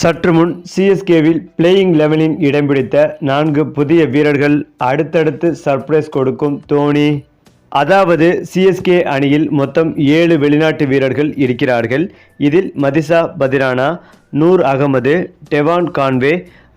சற்று முன் சிஎஸ்கேவில் பிளேயிங் லெவனில் இடம் பிடித்த நான்கு புதிய வீரர்கள் அடுத்தடுத்து சர்ப்ரைஸ் கொடுக்கும் தோனி. அதாவது சிஎஸ்கே அணியில் மொத்தம் ஏழு வெளிநாட்டு வீரர்கள் இருக்கிறார்கள். இதில் Matheesha Pathirana Noor Ahmad Devon Conway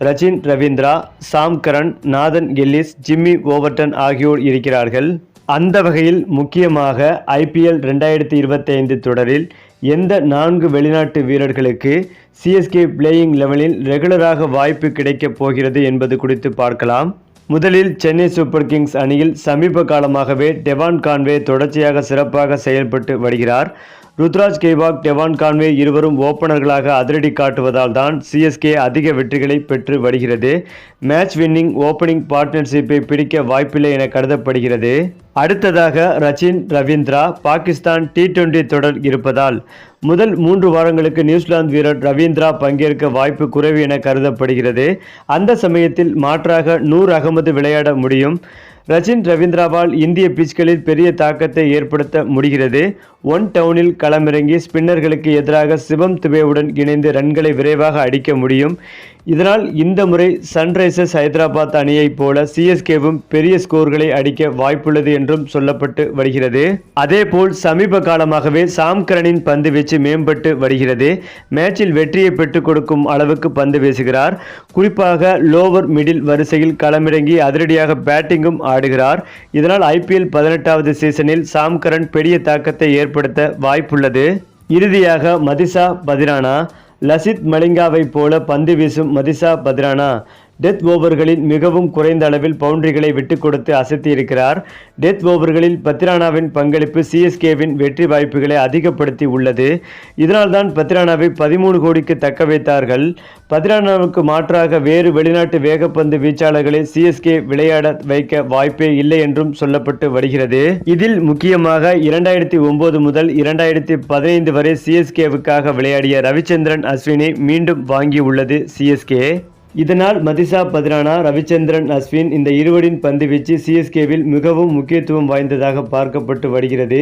Rachin Ravindra Sam Curran Nathan Ellis Jamie Overton ஆகியோர் இருக்கிறார்கள். அந்த வகையில் முக்கியமாக ஐபிஎல் ரெண்டாயிரத்தி இருபத்தைந்து தொடரில் எந்த நான்கு வெளிநாட்டு வீரர்களுக்கு சிஎஸ்கே பிளேயிங் லெவலில் ரெகுலராக வாய்ப்பு கிடைக்கப் போகிறது என்பது குறித்து பார்க்கலாம். முதலில் சென்னை சூப்பர் கிங்ஸ் அணியில் சமீப காலமாகவே டெவான் கான்வே தொடர்ச்சியாக சிறப்பாக செயல்பட்டு வருகிறார். ருத்ராஜ் கேவாக் டெவான் கான்வே இருவரும் ஓப்பனர்களாக அதிரடி காட்டுவதால் தான் சிஎஸ்கே அதிக வெற்றிகளை பெற்று வருகிறது. மேட்ச் வின்னிங் ஓப்பனிங் பார்ட்னர்ஷிப்பை பிடிக்க வாய்ப்பில்லை என கருதப்படுகிறது. அடுத்ததாக ரச்சின் ரவீந்திரா பாகிஸ்தான் டி டுவெண்டி தொடர் இருப்பதால் முதல் மூன்று வாரங்களுக்கு நியூசிலாந்து வீரர் ரவீந்திரா பங்கேற்க வாய்ப்பு குறைவு என கருதப்படுகிறது. அந்த சமயத்தில் மாற்றாக நூர் அகமது விளையாட முடியும். ரச்சின் ரவீந்திராவால் இந்திய பிச்களில் பெரிய தாக்கத்தை ஏற்படுத்த முடிகிறது. ஒன் டவுனில் களமிறங்கி ஸ்பின்னர்களுக்கு எதிராக சிவம் துபேவுடன் இணைந்து ரன்களை விரைவாக அடிக்க முடியும். இதனால் இந்த முறை சன்ரைசர்ஸ் ஹைதராபாத் அணியைப் போல சிஎஸ்கேவும் பெரிய ஸ்கோர்களை அடிக்க வாய்ப்புள்ளது என்றும் சொல்லப்பட்டு வருகிறது. அதேபோல் சமீப காலமாகவே சாம்கரனின் பந்து வீச்சு மேம்பட்டு வருகிறது. மேட்சில் வெற்றியை பெற்றுக் கொடுக்கும் அளவுக்கு பந்து வீசுகிறார். குறிப்பாக லோவர் மிடில் வரிசையில் களமிறங்கி அதிரடியாக பேட்டிங்கும் ஆடுகிறார். இதனால் ஐபிஎல் பதினெட்டாவது சீசனில் சாம்கரன் பெரிய தாக்கத்தை ஏற்படுத்த வாய்ப்புள்ளது. இறுதியாக மதிசா பதிரானா லசித் மலிங்காவை போல பந்து வீசும் மதிசா பத்ரானா டெத் ஓவர்களில் மிகவும் குறைந்த அளவில் பவுண்டரிகளை விட்டுக் கொடுத்து அசத்தி இருக்கிறார். டெத் ஓவர்களில் பத்ரானாவின் பங்களிப்பு சிஎஸ்கேவின் வெற்றி வாய்ப்புகளை அதிகப்படுத்தி உள்ளது. இதனால்தான் பத்ரானாவை பதிமூணு கோடிக்கு தக்க வைத்தார்கள். பத்ரானாவுக்கு மாற்றாக வேறு வெளிநாட்டு வேகப்பந்து வீச்சாளர்களை சிஎஸ்கே விளையாட வைக்க வாய்ப்பே இல்லை என்றும் சொல்லப்பட்டு வருகிறது. இதில் முக்கியமாக இரண்டாயிரத்தி ஒன்பது முதல் இரண்டாயிரத்தி பதினைந்து வரை சிஎஸ்கேவுக்காக விளையாடிய ரவிச்சந்திரன் அஸ்வினை மீண்டும் வாங்கியுள்ளது சிஎஸ்கே இதனால் மதிசா பத்ரானா ரவிச்சந்திரன் அஸ்வின் இந்த இருவரின் பந்துவீச்சு சிஎஸ்கேவில் மிகவும் முக்கியத்துவம் வாய்ந்ததாக பார்க்கப்பட்டு வருகிறது.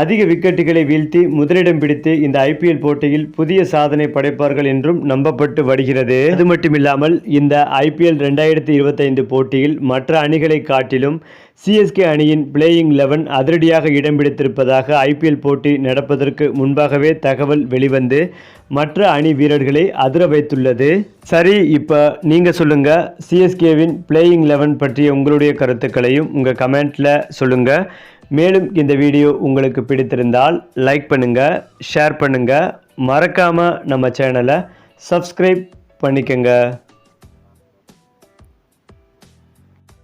அதிக விக்கெட்டுகளை வீழ்த்தி முதலிடம் பிடித்து இந்த ஐபிஎல் போட்டியில் புதிய சாதனை படைப்பார்கள் என்றும் நம்பப்பட்டு வருகிறது. அது மட்டுமில்லாமல் இந்த ஐபிஎல் ரெண்டாயிரத்தி இருபத்தைந்து போட்டியில் மற்ற அணிகளை காட்டிலும் சிஎஸ்கே அணியின் பிளேயிங் லெவன் அதிரடியாக இடம் பிடித்திருப்பதாக ஐபிஎல் போட்டி நடப்பதற்கு முன்பாகவே தகவல் வெளிவந்து மற்ற அணி வீரர்களை அதிர வைத்துள்ளது. சரி இப்போ நீங்கள் சொல்லுங்கள் சிஎஸ்கேவின் பிளேயிங் லெவன் பற்றிய உங்களுடைய கருத்துக்களையும் உங்கள் கமெண்ட்டில் சொல்லுங்கள் மேலும் இந்த வீடியோ உங்களுக்கு பிடித்திருந்தால் லைக் பண்ணுங்கள் ஷேர் பண்ணுங்கள் மறக்காமல் நம்ம சேனலை சப்ஸ்கிரைப் பண்ணிக்கங்க.